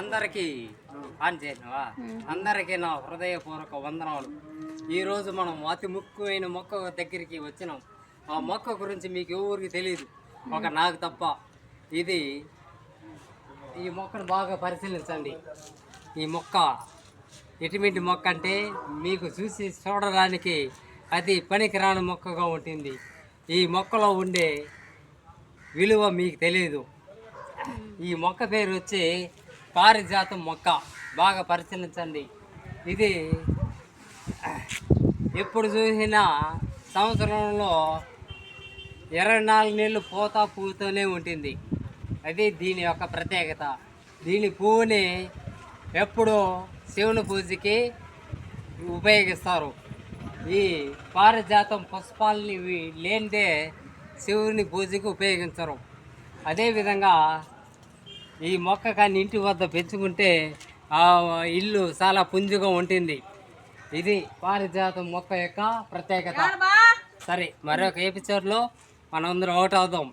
అందరికీ ఆన్ చేసినవా? అందరికీ నా హృదయపూర్వక వందనాలు. ఈరోజు మనం అతి ముఖ్యమైన మొక్క దగ్గరికి వచ్చినాం. ఆ మొక్క గురించి మీకు ఎవరికి తెలియదు ఒక నాకు తప్ప. ఇది ఈ మొక్కను బాగా పరిశీలించండి. ఈ మొక్క ఎటువంటి మొక్క అంటే మీకు చూసి చూడడానికి అది పనికిరాని మొక్కగా ఉంటుంది. ఈ మొక్కలో ఉండే విలువ మీకు తెలియదు ఈ మొక్క పేరు వచ్చి పారిజాతం మొక్క. బాగా పరిశీలించండి. ఇది ఎప్పుడు చూసినా సంవత్సరంలో ఇరవై నాలుగు నెలలు పోతా పూతూనే ఉంటుంది. అది దీని యొక్క ప్రత్యేకత. దీని పువ్వుని ఎప్పుడూ శివుని పూజకి ఉపయోగిస్తారు. ఈ పారిజాతం పుష్పాలని లేనిదే శివుని పూజకి ఉపయోగించరు. అదేవిధంగా ఈ మొక్క కానీ ఇంటి వద్ద పెంచుకుంటే ఆ ఇల్లు చాలా పుంజుగా ఉంటుంది. ఇది పారిజాతం మొక్క యొక్క ప్రత్యేకత. సరే మరొక ఎపిసోడ్లో మనందరం అవుట్ అవుదాం.